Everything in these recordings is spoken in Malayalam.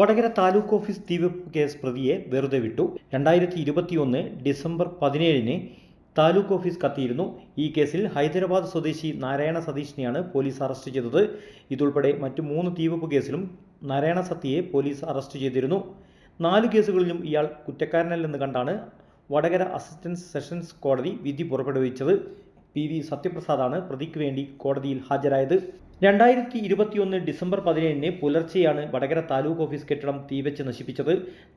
വടകര താലൂക്ക് ഓഫീസ് തീവെപ്പ് കേസ് പ്രതിയെ വെറുതെ വിട്ടു. രണ്ടായിരത്തി ഇരുപത്തിയൊന്ന് ഡിസംബർ പതിനേഴിന് താലൂക്ക് ഓഫീസ് കത്തിയിരുന്നു. ഈ കേസിൽ ഹൈദരാബാദ് സ്വദേശി നാരായണ സതീഷിനെയാണ് പോലീസ് അറസ്റ്റ് ചെയ്തത്. ഇതുൾപ്പെടെ മറ്റു മൂന്ന് തീവെപ്പ് കേസിലും നാരായണ സത്യയെ പോലീസ് അറസ്റ്റ് ചെയ്തിരുന്നു. നാല് കേസുകളിലും ഇയാൾ കുറ്റക്കാരനല്ലെന്ന് കണ്ടാണ് വടകര അസിസ്റ്റൻസ് സെഷൻസ് കോടതി വിധി പുറപ്പെടുവിച്ചത്. പി വി സത്യപ്രസാദാണ് പ്രതിക്ക് വേണ്ടി കോടതിയിൽ ഹാജരായത്. രണ്ടായിരത്തി ഇരുപത്തിയൊന്ന് ഡിസംബർ പതിനേഴിന് പുലർച്ചെയാണ് വടകര താലൂക്ക് ഓഫീസ് കെട്ടിടം തീവെച്ച് നശിപ്പിച്ചത്.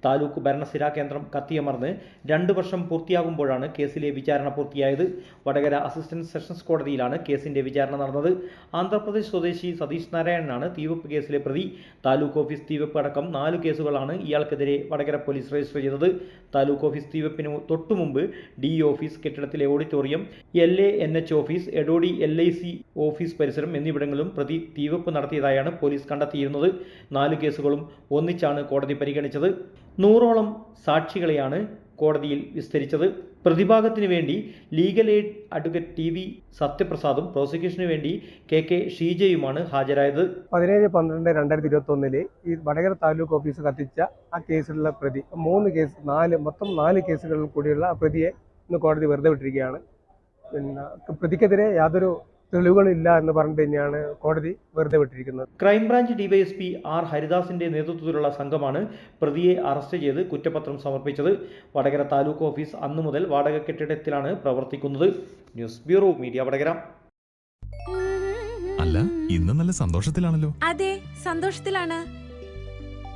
താലൂക്ക് ഭരണസിരാ കേന്ദ്രം കത്തിയമർന്ന് രണ്ട് വർഷം പൂർത്തിയാകുമ്പോഴാണ് കേസിലെ വിചാരണ പൂർത്തിയായത്. വടകര അസിസ്റ്റന്റ് സെഷൻസ് കോടതിയിലാണ് കേസിന്റെ വിചാരണ നടന്നത്. ആന്ധ്രാപ്രദേശ് സ്വദേശി സതീഷ് നാരായണനാണ് തീവെപ്പ് കേസിലെ പ്രതി. താലൂക്ക് ഓഫീസ് തീവെപ്പ് അടക്കം നാല് കേസുകളാണ് ഇയാൾക്കെതിരെ വടകര പോലീസ് രജിസ്റ്റർ ചെയ്തത്. താലൂക്ക് ഓഫീസ് തീവെപ്പിന് തൊട്ടുമുമ്പ് D office കെട്ടിടത്തിലെ auditorium L A N H office Edodi L I C office പരിസരം എന്നിവിടങ്ങളിലും പ്രതി തീവെപ്പ് നടത്തിയതായാണ് പോലീസ് കണ്ടെത്തിയിരുന്നത്. നാല് കേസുകളും ഒന്നിച്ചാണ് കോടതി പരിഗണിച്ചത്. നൂറോളം സാക്ഷികളെയാണ് കോടതിയിൽ വിസ്തരിച്ചത്. പ്രതിഭാഗത്തിന് വേണ്ടി legal aid advocate T V സത്യപ്രസാദും പ്രോസിക്യൂഷന് വേണ്ടി കെ കെ ഷീജയുമാണ് ഹാജരായത്. പതിനേഴ് പന്ത്രണ്ട് രണ്ടായിരത്തി ഇരുപത്തി ഒന്നിൽ ഈ വടകര താലൂക്ക് ഓഫീസ് കത്തിച്ച ആ കേസിലുള്ള പ്രതി മൂന്ന് കേസ് നാല് മൊത്തം നാല് കേസുകളിൽ കൂടിയുള്ള ആ പ്രതിയെ ഇന്ന് കോടതി വെറുതെ വിട്ടിരിക്കുകയാണ്. പിന്നെ പ്രതിക്കെതിരെ യാതൊരു തെളിവുകളില്ല എന്ന് പറഞ്ഞിട്ട് തന്നെയാണ് കോടതി വെറുതെ വിട്ടിരിക്കുന്നത്. ക്രൈംബ്രാഞ്ച് ഡിവൈഎസ്പി ആർ ഹരിദാസിന്റെ നേതൃത്വത്തിലുള്ള സംഘമാണ് പ്രതിയെ അറസ്റ്റ് ചെയ്ത് കുറ്റപത്രം സമർപ്പിച്ചത്. വടകര താലൂക്ക് ഓഫീസ് അന്നു മുതൽ വാടക കെട്ടിടത്തിലാണ് പ്രവർത്തിക്കുന്നത്. News bureau media Vadakara. അല്ല ഇന്ന് നല്ല സന്തോഷത്തിലാണല്ലോ. അതെ സന്തോഷത്തിലാണ്.